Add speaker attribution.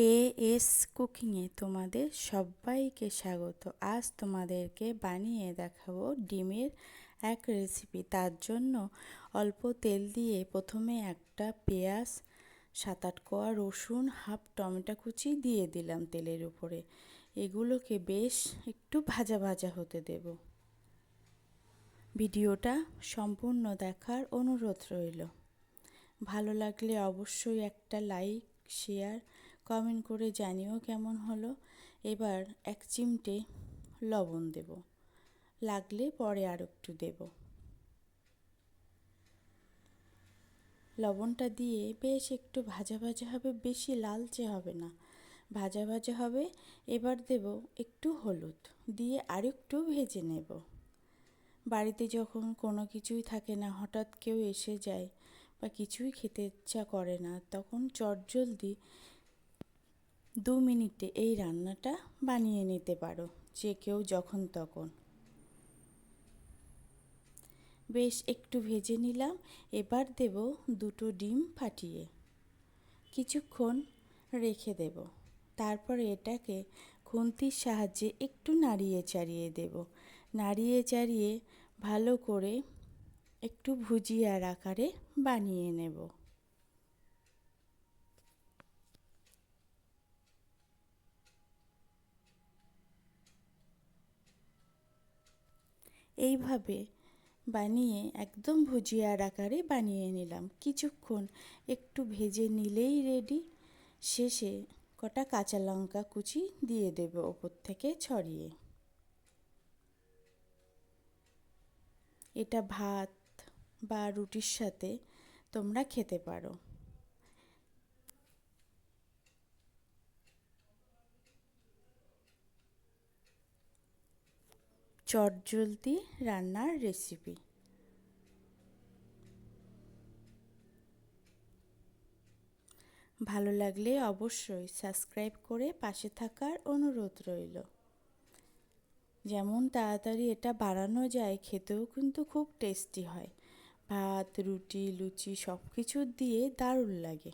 Speaker 1: A S কুকিংয়ে তোমাদের সবাইকে স্বাগত। আজ তোমাদেরকে বানিয়ে দেখাবো ডিমের এক রেসিপি তার জন্য অল্প তেল দিয়ে প্রথমে একটা পেঁয়াজ সাত আট কোয়া রসুন, হাফ টমেটো কুচি দিয়ে দিলাম তেলের উপরে। এগুলোকে বেশ একটু ভাজা ভাজা হতে দেব। ভিডিওটা সম্পূর্ণ দেখার অনুরোধ রইল। ভালো লাগলে অবশ্যই একটা লাইক, শেয়ার কমেন্ট করে জানিও কেমন হলো। এবার এক চিমটে লবণ দেব। লাগলে পরে আর একটু দেব। লবণটা দিয়ে বেশ একটু ভাজা ভাজা হবে, বেশি লালচে হবে না। ভাজা ভাজা হবে, এবার দেব একটু হলুদ দিয়ে আরেকটু ভেজে নেব। বাড়িতে যখন কোনো কিছুই থাকে না, হঠাৎ কেউ এসে যায় বা কিছুই খেতে ইচ্ছা করে না, তখন চটজলদি দু মিনিটে এই রান্নাটা বানিয়ে নিতে পারো, যে কেউ যখন তখন। বেশ একটু ভেজে নিলাম, এবার দেব দুটো ডিম ফাটিয়ে। কিছুক্ষণ রেখে দেব, তারপরে এটাকে খুন্তির সাহায্যে একটু নাড়িয়ে চাড়িয়ে দেব। নাড়িয়ে চাড়িয়ে ভালো করে একটু ভুজিয়ার আকারে বানিয়ে নেব। এইভাবে বানিয়ে একদম ভুজিয়ার আকারে বানিয়ে নিলাম। কিছুক্ষণ একটু ভেজে নিলেই রেডি শেষে কটা কাঁচা লঙ্কা কুচি দিয়ে দেব ওপর থেকে ছড়িয়ে। এটা ভাত বা রুটির সাথে তোমরা খেতে পারো। চটজলদি রান্নার রেসিপি ভালো লাগলে অবশ্যই সাবস্ক্রাইব করে পাশে থাকার অনুরোধ রইল। যেমন তাড়াতাড়ি এটা বাড়ানো যায়, খেতেও কিন্তু খুব টেস্টি হয়। ভাত, রুটি, লুচি সব কিছু দিয়ে দারুণ লাগে।